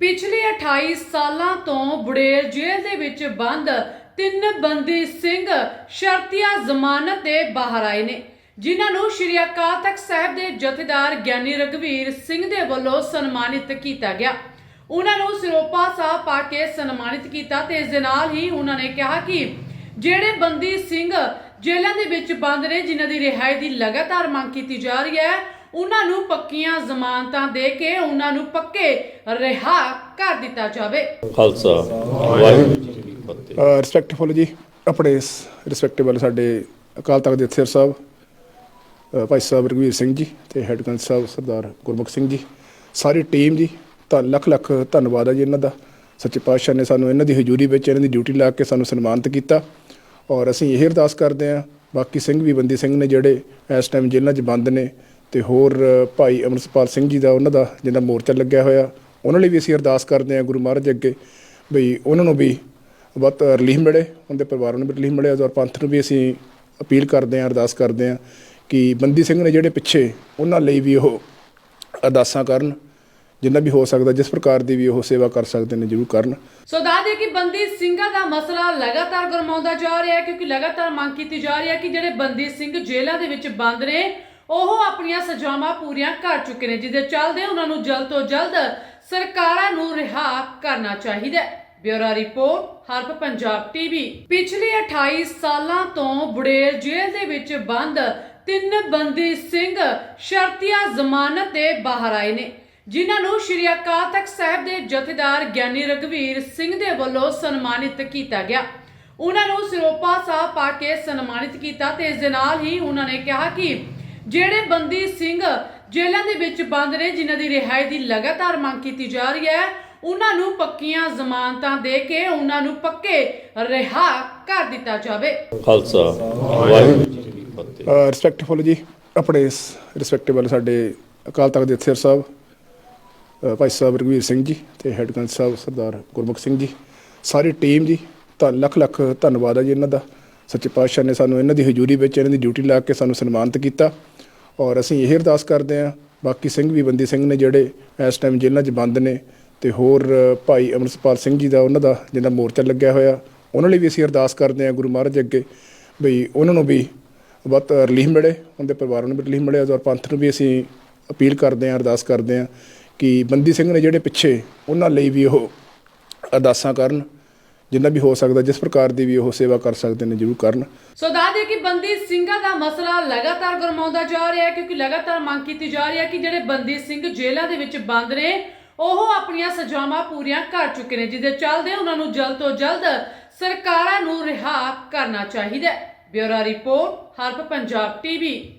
ਪਿਛਲੇ 28 ਸਾਲਾਂ ਤੋਂ ਬੁੜੇਲ ਜੇਲ੍ਹ ਦੇ ਵਿੱਚ ਬੰਦ ਤਿੰਨ ਬੰਦੀ ਸਿੰਘ ਸ਼ਰਤੀਆ ਜ਼ਮਾਨਤ ਤੇ ਬਾਹਰ ਆਏ ਨੇ, ਜਿਨ੍ਹਾਂ ਨੂੰ ਸ਼੍ਰੀ ਅਕਾਲ ਤਖਤ ਸਾਹਿਬ ਦੇ ਜਥੇਦਾਰ ਗਿਆਨੀ ਰਗਵੀਰ ਸਿੰਘ ਦੇ ਵੱਲੋਂ ਸਨਮਾਨਿਤ ਕੀਤਾ ਗਿਆ। ਉਹਨਾਂ ਨੂੰ ਸਿਰੋਪਾ ਸਾਹਿਬ ਪਾ ਕੇ ਸਨਮਾਨਿਤ ਕੀਤਾ ਤੇ ਇਸ ਦੇ ਨਾਲ ਹੀ ਉਹਨਾਂ ਨੇ ਕਿਹਾ ਕਿ ਜਿਹੜੇ ਬੰਦੀ ਸਿੰਘ ਜੇਲ੍ਹਾਂ ਦੇ ਵਿੱਚ ਬੰਦ ਨੇ, ਜਿਨ੍ਹਾਂ ਦੀ ਰਿਹਾਈ ਦੀ ਲਗਾਤਾਰ ਮੰਗ ਕੀਤੀ ਜਾ ਰਹੀ ਹੈ ਉਹਨਾਂ ਨੂੰ ਪੱਕੀਆਂ ਜ਼ਮਾਨਤਾਂ ਦੇ ਕੇ ਉਹਨਾਂ ਨੂੰ ਪੱਕੇ ਰਿਹਾ ਕਰ ਦਿੱਤਾ ਜਾਵੇ। ਖਾਲਸਾ ਵਾਹਿਗੁਰੂ ਜੀ ਕੀ ਫਤਿਹ। ਰਿਸਪੈਕਟਫੁਲ ਜੀ ਆਪਣੇ ਰਿਸਪੈਕਟੇਬਲ ਸਾਡੇ ਅਕਾਲ ਤਖਤ ਦੇ ਅਥਿਰ ਸਾਹਿਬ ਅ, ਭਾਈ ਸਾਹਿਬ ਰਘਵੀਰ ਸਿੰਘ ਜੀ ਤੇ ਹੈੱਡ ਕੰਸ ਸਾਹਿਬ ਸਰਦਾਰ ਗੁਰਮੁਖ ਸਿੰਘ ਜੀ ਸਾਰੀ ਟੀਮ ਜੀ ਤਾਂ ਲੱਖ ਲੱਖ ਧੰਨਵਾਦ ਹੈ ਜੀ ਇਹਨਾਂ ਦਾ। ਸੱਚੇ ਪਾਤਸ਼ਾਹ ਨੇ ਸਾਨੂੰ ਇਹਨਾਂ ਦੀ ਹਜ਼ੂਰੀ ਵਿੱਚ ਇਹਨਾਂ ਦੀ ਡਿਊਟੀ ਲਾ ਕੇ ਸਾਨੂੰ ਸਨਮਾਨਿਤ ਕੀਤਾ ਔਰ ਅਸੀਂ ਇਹ ਅਰਦਾਸ ਕਰਦੇ ਹਾਂ ਬਾਕੀ ਸਿੰਘ ਵੀ ਬੰਦੀ ਸਿੰਘ ਨੇ ਜਿਹੜੇ ਇਸ ਟਾਈਮ ਜੇਲ੍ਹਾਂ 'ਚ ਬੰਦ ਨੇ ਤੇ ਹੋਰ ਭਾਈ ਅਮਰਸਪਾਲ ਸਿੰਘ ਜੀ ਦਾ ਉਹਨਾਂ ਦਾ ਜਿਹਦਾ ਮੋਰਚਾ ਲੱਗਿਆ ਹੋਇਆ, ਉਹਨਾਂ ਲਈ ਵੀ ਅਸੀਂ ਅਰਦਾਸ ਕਰਦੇ ਹਾਂ ਗੁਰੂ ਮਹਾਰਾਜ ਅੱਗੇ ਬਈ ਉਹਨਾਂ ਨੂੰ ਵੀ ਬਹੁਤ ਰਿਲੀਫ ਮਿਲੇ ਉਹਨਾਂ ਦੇ ਪਰਿਵਾਰਾਂ ਨੂੰ ਵੀ ਰਿਲੀਫ ਮਿਲੇ, ਔਰ ਪੰਥ ਨੂੰ ਵੀ ਅਸੀਂ ਅਪੀਲ ਕਰਦੇ ਹਾਂ, ਅਰਦਾਸ ਕਰਦੇ ਹਾਂ ਕਿ ਬੰਦੀ ਸਿੰਘ ਨੇ ਜਿਹੜੇ ਪਿੱਛੇ ਉਹਨਾਂ ਲਈ ਵੀ ਉਹ ਅਰਦਾਸਾਂ ਕਰਨ, ਜਿੰਨਾ ਵੀ ਹੋ ਸਕਦਾ, ਜਿਸ ਪ੍ਰਕਾਰ ਦੀ ਵੀ ਉਹ ਸੇਵਾ ਕਰ ਸਕਦੇ ਨੇ, ਜ਼ਰੂਰ ਕਰਨ। ਸੋ ਦੱਸਦੇ ਕਿ ਬੰਦੀ ਸਿੰਘਾਂ ਦਾ ਮਸਲਾ ਲਗਾਤਾਰ ਗਰਮਾਉਂਦਾ ਜਾ ਰਿਹਾ ਹੈ, ਕਿਉਂਕਿ ਲਗਾਤਾਰ ਮੰਗ ਕੀਤੀ ਜਾ ਰਹੀ ਹੈ ਕਿ ਜਿਹੜੇ ਬੰਦੀ ਸਿੰਘ ਜੇਲ੍ਹਾਂ ਦੇ ਵਿੱਚ ਬੰਦ ਨੇ ਉਹ ਆਪਣੀਆਂ ਸਜ਼ਾਵਾਂ ਪੂਰੀਆਂ ਕਰ ਚੁੱਕੇ ਨੇ, ਜਿਹਦੇ ਚੱਲਦੇ ਉਹਨਾਂ ਨੂੰ ਜਲਦ ਤੋਂ ਜਲਦ ਸਰਕਾਰਾਂ ਨੂੰ ਰਿਹਾ ਕਰਨਾ ਚਾਹੀਦਾ ਹੈ। ਬਿਊਰੋ ਰਿਪੋਰਟ, ਹਰਪ ਪੰਜਾਬ ਟੀਵੀ। ਪਿਛਲੇ 28 ਸਾਲਾਂ ਤੋਂ ਬੁੜੇਲ ਜੇਲ੍ਹ ਦੇ ਵਿੱਚ ਬੰਦ ਤਿੰਨ ਬੰਦੀ ਸਿੰਘ ਸ਼ਰਤੀਆ ਜ਼ਮਾਨਤ ਤੇ ਬਾਹਰ ਆਏ ਨੇ, ਜਿਨ੍ਹਾਂ ਨੂੰ ਸ਼੍ਰੀ ਅਕਾਲ ਤਖਤ ਸਾਹਿਬ ਦੇ ਜਥੇਦਾਰ ਗਿਆਨੀ ਰਗਵੀਰ ਸਿੰਘ ਦੇ ਵੱਲੋਂ ਸਨਮਾਨਿਤ ਕੀਤਾ ਗਿਆ। ਉਹਨਾਂ ਨੂੰ ਸਿਰੋਪਾ ਸਾਹਿਬ ਪਾ ਕੇ ਸਨਮਾਨਿਤ ਕੀਤਾ ਤੇ ਇਸ ਦੇ ਨਾਲ ਹੀ ਉਹਨਾਂ ਨੇ ਕਿਹਾ ਕਿ ਜਿਹੜੇ ਬੰਦੀ ਸਿੰਘ ਜੇਲ੍ਹਾਂ ਦੇ ਵਿੱਚ ਬੰਦ ਨੇ ਜਿਨ੍ਹਾਂ ਦੀ ਰਿਹਾਈ ਦੀ ਲਗਾਤਾਰ ਮੰਗ ਕੀਤੀ ਜਾ ਰਹੀ ਹੈ ਉਹਨਾਂ ਨੂੰ ਪੱਕੀਆਂ ਜ਼ਮਾਨਤਾਂ ਦੇ ਕੇ ਉਹਨਾਂ ਨੂੰ ਪੱਕੇ ਰਿਹਾ ਕਰ ਦਿੱਤਾ ਜਾਵੇ। ਖਾਲਸਾ ਵਾਹਿਗੁਰੂ ਜੀ ਕੀ ਫਤਿਹ। ਰਿਸਪੈਕਟਫੁਲ ਜੀ ਆਪਣੇ ਰਿਸਪੈਕਟੇਬਲ ਸਾਡੇ ਅਕਾਲ ਤਖਤ ਦੇ ਸਾਹਿਬ ਅ, ਭਾਈ ਸਾਹਿਬ ਰਘਵੀਰ ਸਿੰਘ ਜੀ ਤੇ ਹੈੱਡ ਕੰਸ ਸਾਹਿਬ ਸਰਦਾਰ ਗੁਰਮੁਖ ਸਿੰਘ ਜੀ ਸਾਰੀ ਟੀਮ ਜੀ ਤਾਂ ਲੱਖ ਲੱਖ ਧੰਨਵਾਦ ਹੈ ਜੀ ਇਹਨਾਂ ਦਾ। ਸੱਚੇ ਪਾਤਸ਼ਾਹ ਨੇ ਸਾਨੂੰ ਇਹਨਾਂ ਦੀ ਹਜ਼ੂਰੀ ਵਿੱਚ ਇਹਨਾਂ ਦੀ ਡਿਊਟੀ ਲਾ ਕੇ ਸਾਨੂੰ ਸਨਮਾਨਿਤ ਕੀਤਾ ਔਰ ਅਸੀਂ ਇਹ ਅਰਦਾਸ ਕਰਦੇ ਹਾਂ, ਬਾਕੀ ਸਿੰਘ ਵੀ ਬੰਦੀ ਸਿੰਘ ਨੇ ਜਿਹੜੇ ਇਸ ਟਾਈਮ ਜੇਲ੍ਹਾਂ 'ਚ ਬੰਦ ਨੇ ਤੇ ਹੋਰ ਭਾਈ ਅਮਰਸਪਾਲ ਸਿੰਘ ਜੀ ਦਾ ਉਹਨਾਂ ਦਾ ਜਿਹਦਾ ਮੋਰਚਾ ਲੱਗਿਆ ਹੋਇਆ, ਉਹਨਾਂ ਲਈ ਵੀ ਅਸੀਂ ਅਰਦਾਸ ਕਰਦੇ ਹਾਂ ਗੁਰੂ ਮਹਾਰਾਜ ਅੱਗੇ ਵੀ ਉਹਨਾਂ ਨੂੰ ਵੀ ਬਹੁਤ ਰਿਲੀਫ ਮਿਲੇ ਉਹਨਾਂ ਦੇ ਪਰਿਵਾਰਾਂ ਨੂੰ ਵੀ ਰਿਲੀਫ ਮਿਲੇ ਔਰ ਪੰਥ ਨੂੰ ਵੀ ਅਸੀਂ ਅਪੀਲ ਕਰਦੇ ਹਾਂ, ਅਰਦਾਸ ਕਰਦੇ ਹਾਂ ਕਿ ਬੰਦੀ ਸਿੰਘ ਨੇ ਜਿਹੜੇ ਪਿੱਛੇ ਉਹਨਾਂ ਲਈ ਵੀ ਉਹ ਅਰਦਾਸਾਂ ਕਰਨ ਜਿੰਨਾ ਵੀ ਹੋ ਸਕਦਾ, ਜਿਸ ਪ੍ਰਕਾਰ ਦੀ ਵੀ ਉਹ ਸੇਵਾ ਕਰ ਸਕਦੇ ਨੇ, ਜ਼ਰੂਰ ਕਰਨ। ਸੋ ਦੱਸਦੇ ਕਿ ਬੰਦੀ ਸਿੰਘਾਂ ਦਾ ਮਸਲਾ ਲਗਾਤਾਰ ਗਰਮਾਉਂਦਾ ਜਾ ਰਿਹਾ ਹੈ, ਕਿਉਂਕਿ ਲਗਾਤਾਰ ਮੰਗ ਕੀਤੀ ਜਾ ਰਹੀ ਹੈ ਕਿ ਜਿਹੜੇ ਬੰਦੀ ਸਿੰਘ ਜੇਲ੍ਹਾਂ ਦੇ ਵਿੱਚ ਬੰਦ ਨੇ, ਉਹ ਆਪਣੀਆਂ ਸਜ਼ਾਵਾਂ ਪੂਰੀਆਂ ਕਰ ਚੁੱਕੇ ਨੇ, ਜਿਹਦੇ ਚੱਲਦੇ ਉਹਨਾਂ ਨੂੰ ਜਲਦ ਤੋਂ ਜਲਦ ਸਰਕਾਰਾਂ ਨੂੰ ਰਿਹਾ ਕਰਨਾ ਚਾਹੀਦਾ ਹੈ। ਬਿਊਰੋ ਰਿਪੋਰਟ, ਹਰਪ ਪੰਜਾਬ ਟੀਵੀ।